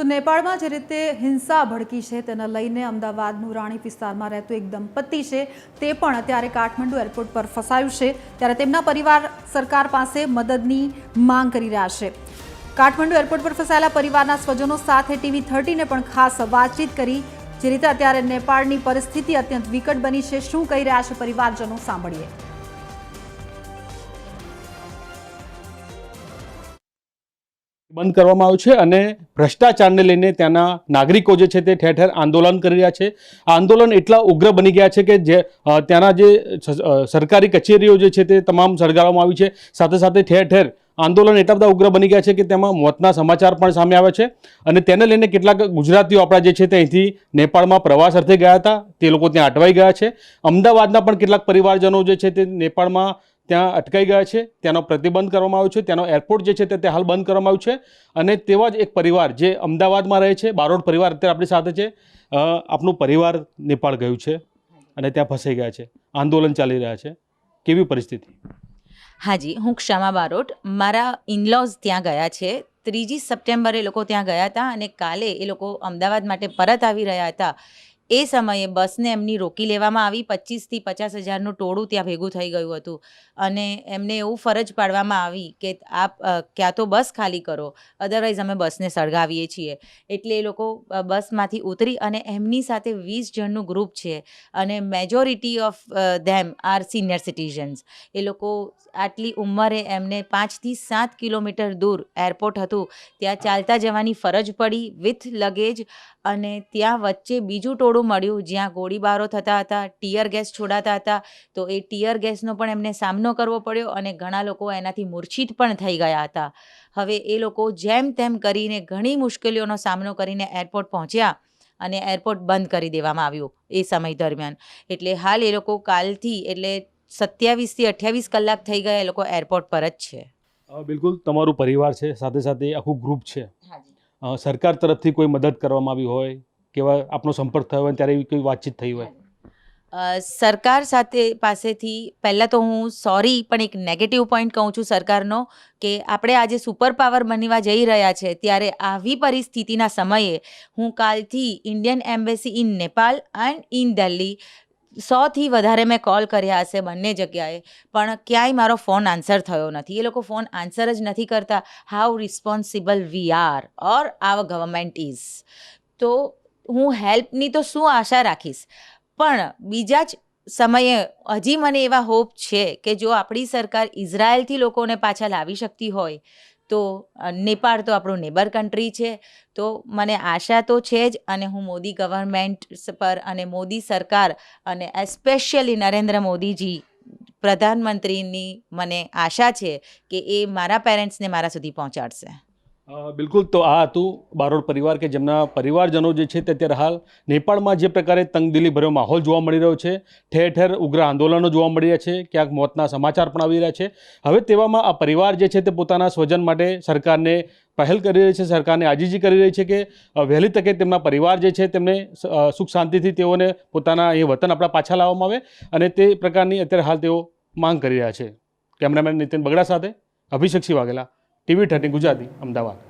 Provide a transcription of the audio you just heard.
તો નેપાળમાં જે રીતે હિંસા ભડકી છે તેને લઈને અમદાવાદનું રાણી વિસ્તારમાં રહેતું એક દંપતી છે, તે પણ અત્યારે કાઠમંડુ એરપોર્ટ પર ફસાયું છે. ત્યારે તેમના પરિવાર સરકાર પાસે મદદની માંગ કરી રહ્યા છે. કાઠમંડુ એરપોર્ટ પર ફસાયેલા પરિવારના સ્વજનો સાથે ટીવી થર્ટીને પણ ખાસ વાતચીત કરી, જે રીતે અત્યારે નેપાળની પરિસ્થિતિ અત્યંત વિકટ બની છે. શું કહી રહ્યા છે પરિવારજનો? સાંભળીએ. બંધ કરવામાં આવ્યું છે અને ભ્રષ્ટાચારને લઈને ત્યાંના નાગરિકો જે છે તે ઠેર ઠેર આંદોલન કરી રહ્યા છે. આ આંદોલન એટલા ઉગ્ર બની ગયા છે કે જે ત્યાંના જે સરકારી કચેરીઓ જે છે તે તમામ સળગાવવામાં આવી છે. સાથે સાથે ઠેર ઠેર આંદોલન એટલા બધા ઉગ્ર બની ગયા છે કે તેમાં મોતના સમાચાર પણ સામે આવે છે. અને તેને લઈને કેટલાક ગુજરાતીઓ આપણા જે છે તે અહીંથી નેપાળમાં પ્રવાસ અર્થે ગયા હતા. તે લોકો ત્યાં અટવાઈ ગયા છે. અમદાવાદના પણ કેટલાક પરિવારજનો જે છે તે નેપાળમાં ત્યાં અટકાઈ ગયા છે, ત્યાંનો પ્રતિબંધ કરવામાં આવ્યો છે, ત્યાંનો એરપોર્ટ જે છે તે હાલ બંધ કરવામાં આવ્યું છે અને તેવા જ એક પરિવાર જે અમદાવાદમાં રહે છે, બારોડ પરિવાર અત્યારે આપણી સાથે છે આપનું પરિવાર નેપાળ ગયું છે અને ત્યાં ફસાઈ ગયા છે, આંદોલન ચાલી રહ્યા છે. કેવી પરિસ્થિતિ? હાજી, હું ક્ષમા બારોટ, મારા ઇનલોઝ ત્યાં ગયા છે, ત્રીજી સપ્ટેમ્બરે લોકો ત્યાં ગયા હતા અને કાલે એ લોકો અમદાવાદ માટે પરત આવી રહ્યા હતા. એ સમયે બસને એમની રોકી લેવામાં આવી. પચીસથી પચાસ હજારનું ટોળું ત્યાં ભેગું થઈ ગયું હતું. અને એમને એવું ફરજ પાડવામાં આવી કે આપ ક્યાં તો બસ ખાલી કરો. અદરવાઇઝ અમે બસને સળગાવીએ છીએ. એટલે એ લોકો બસમાંથી ઉતરી અને એમની સાથે વીસ જણનું ગ્રુપ છે અને majority of them are senior citizens એ લોકો આટલી ઉંમરે એમને પાંચથી સાત કિલોમીટર દૂર એરપોર્ટ હતું. ત્યાં ચાલતા જવાની ફરજ પડી વિથ લગેજ અને ત્યાં વચ્ચે બીજું ટોળું મળ્યું જ્યાં ગોળીબારો થતા હતા ટીયર ગેસ છોડાતા હતા તો એ ટીયર ગેસનો પણ એમને સામનો કરવો પડ્યો અને ઘણા લોકો એનાથી મૂર્છિત પણ થઈ ગયા હતા. હવે એ લોકો જેમ તેમ કરીને ઘણી મુશ્કેલીઓનો સામનો કરીને એરપોર્ટ પહોંચ્યા અને એરપોર્ટ બંધ કરી દેવામાં આવ્યું એ સમય દરમિયાન. એટલે હાલ એ લોકો કાલથી એટલે સત્યાવીસથી અઠ્યાવીસ કલાક થઈ ગયા એ લોકો એરપોર્ટ પર જ છે. બિલકુલ તમારું પરિવાર છે સાથે સાથે આખું ગ્રુપ છે. સરકાર તરફથી કોઈ મદદ કરવામાં આવી હોય? કેવા આપનો સંપર્ક થયો હોય ત્યારે એવી કોઈ વાતચીત થઈ હોય? સરકાર સાથે પાસેથી પહેલાં તો હું સોરી, પણ એક નેગેટિવ પોઈન્ટ કહું છું સરકારનો કે આપણે આજે સુપર પાવર બનવા જઈ રહ્યા છે ત્યારે આવી પરિસ્થિતિના સમયે હું કાલથી Indian embassy in Nepal and in Delhi સોથી વધારે મેં કોલ કર્યા હશે બંને જગ્યાએ, પણ ક્યાંય મારો ફોન આન્સર થયો નથી. એ લોકો ફોન આન્સર જ નથી કરતા. How responsible we are or our government is તો હું હેલ્પની તો શું આશા રાખીશ? પણ બીજા જ સમયે હજી મને એવા હોપ છે કે જો આપણી સરકાર ઇઝરાયલથી લોકોને પાછા લાવી શકતી હોય, તો નેપાળ તો આપણું નેબર કન્ટ્રી છે, તો મને આશા તો છે જ અને હું મોદી ગવર્મેન્ટ પર અને મોદી સરકાર અને એસ્પેશિયલી નરેન્દ્ર મોદીજી પ્રધાનમંત્રીની મને આશા છે કે એ મારા પેરેન્ટ્સને મારા સુધી પહોંચાડશે. બિલકુલ. તો આ હતું બારોડ પરિવાર કે જેમના પરિવારજનો જે છે તે અત્યારે હાલ નેપાળમાં જે પ્રકારે તંગદિલી ભર્યો માહોલ જોવા મળી રહ્યો છે, ઠેર ઠેર ઉગ્ર આંદોલનો જોવા મળી રહ્યા છે, ક્યાંક મોતના સમાચાર પણ આવી રહ્યા છે. હવે તેવામાં આ પરિવાર જે છે તે પોતાના સ્વજન માટે સરકારને પહેલ કરી રહી છે, સરકારને આજીજી કરી રહી છે કે વહેલી તકે તેમના પરિવાર જે છે તેમને સુખ શાંતિથી તેઓને પોતાના એ વતન આપણા પાછા લાવવામાં આવે અને તે પ્રકારની અત્યારે હાલ તેઓ માંગ કરી રહ્યા છે. કેમેરામેન નીતિન બગડા સાથે અભિષેક વાઘેલા ટીવી થર્ટી ગુજરાતી અમદાવાદ.